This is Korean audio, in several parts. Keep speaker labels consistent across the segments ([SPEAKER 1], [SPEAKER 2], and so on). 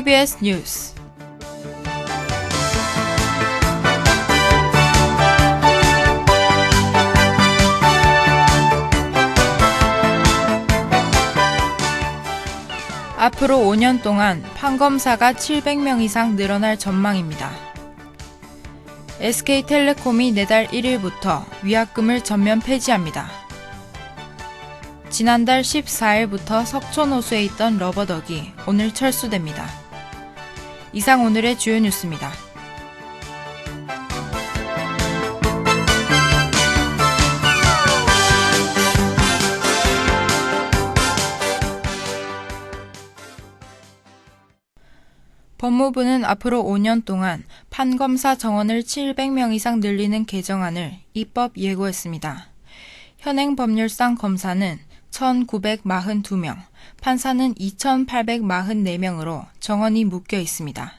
[SPEAKER 1] DKBS 뉴스 앞으로 5년 동안 판검사가 700명 이상 늘어날 전망입니다. SK텔레콤이 내달 1일부터 위약금을 전면 폐지합니다. 지난달 14일부터 석촌호수에 있던 러버덕이 오늘 철수됩니다. 이상 오늘의 주요 뉴스입니다. 법무부는 앞으로 5년 동안 판검사 정원을 700명 이상 늘리는 개정안을 입법 예고했습니다. 현행 법률상 검사는 1,942명, 판사는 2,844명으로 정원이 묶여 있습니다.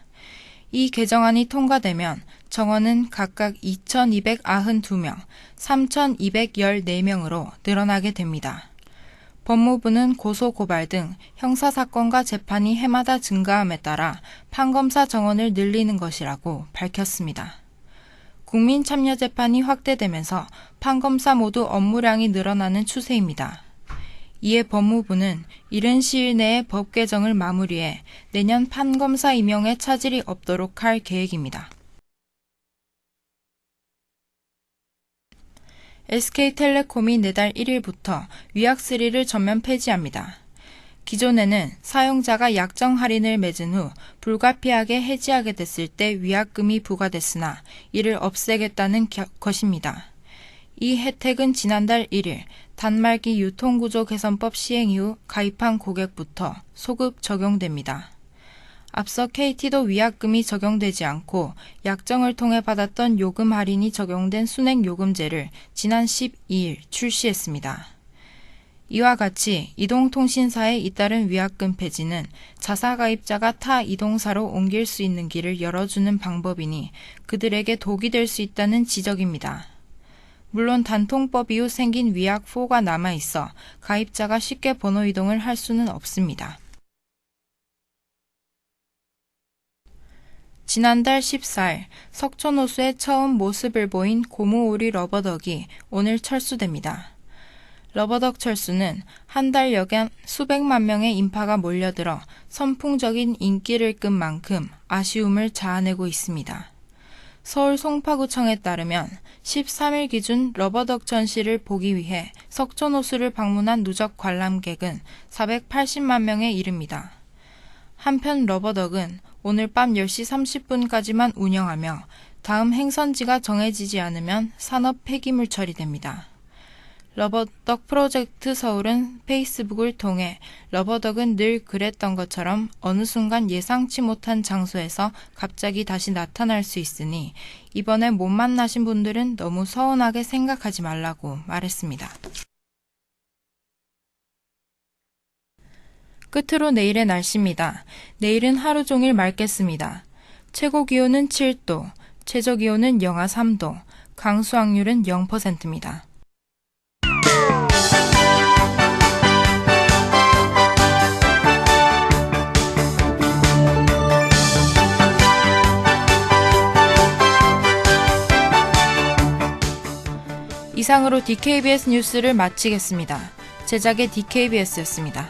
[SPEAKER 1] 이 개정안이 통과되면 정원은 각각 2,292명, 3,214명으로 늘어나게 됩니다. 법무부는 고소 고발 등 형사사건과 재판이 해마다 증가함에 따라 판검사 정원을 늘리는 것이라고 밝혔습니다. 국민참여재판이 확대되면서 판검사 모두 업무량이 늘어나는 추세입니다. 이에 법무부는 이른 시일 내에 법 개정을 마무리해 내년 판검사 임용에 차질이 없도록 할 계획입니다. SK텔레콤이 내달 1일부터 위약3를 전면 폐지합니다. 기존에는 사용자가 약정 할인을 맺은 후 불가피하게 해지하게 됐을 때 위약금이 부과됐으나 이를 없애겠다는 것입니다. 이 혜택은 지난달 1일 단말기 유통구조 개선법 시행 이후 가입한 고객부터 소급 적용됩니다. 앞서 KT도 위약금이 적용되지 않고 약정을 통해 받았던 요금 할인이 적용된 순행 요금제를 지난 12일 출시했습니다. 이와 같이 이동통신사에 잇따른 위약금 폐지는 자사 가입자가 타 이동사로 옮길 수 있는 길을 열어주는 방법이니 그들에게 독이 될 수 있다는 지적입니다. 물론 단통법 이후 생긴 위약4가 남아 있어 가입자가 쉽게 번호 이동을 할 수는 없습니다. 지난달 14일 석촌호수에 처음 모습을 보인 고무오리 러버덕이 오늘 철수됩니다. 러버덕 철수는 한 달 여간 수백만 명의 인파가 몰려들어 선풍적인 인기를 끈 만큼 아쉬움을 자아내고 있습니다. 서울 송파구청에 따르면 13일 기준 러버덕 전시를 보기 위해 석촌호수를 방문한 누적 관람객은 480만 명에 이릅니다. 한편 러버덕은 오늘 밤 10시 30분까지만 운영하며 다음 행선지가 정해지지 않으면 산업 폐기물 처리됩니다. 러버덕 프로젝트 서울은 페이스북을 통해 러버덕은 늘 그랬던 것처럼 어느 순간 예상치 못한 장소에서 갑자기 다시 나타날 수 있으니 이번에 못 만나신 분들은 너무 서운하게 생각하지 말라고 말했습니다. 끝으로 내일의 날씨입니다. 내일은 하루 종일 맑겠습니다. 최고 기온은 7도, 최저 기온은 영하 3도, 강수 확률은 0%입니다. 이상으로 DKBS 뉴스를 마치겠습니다. 제작의 DKBS였습니다.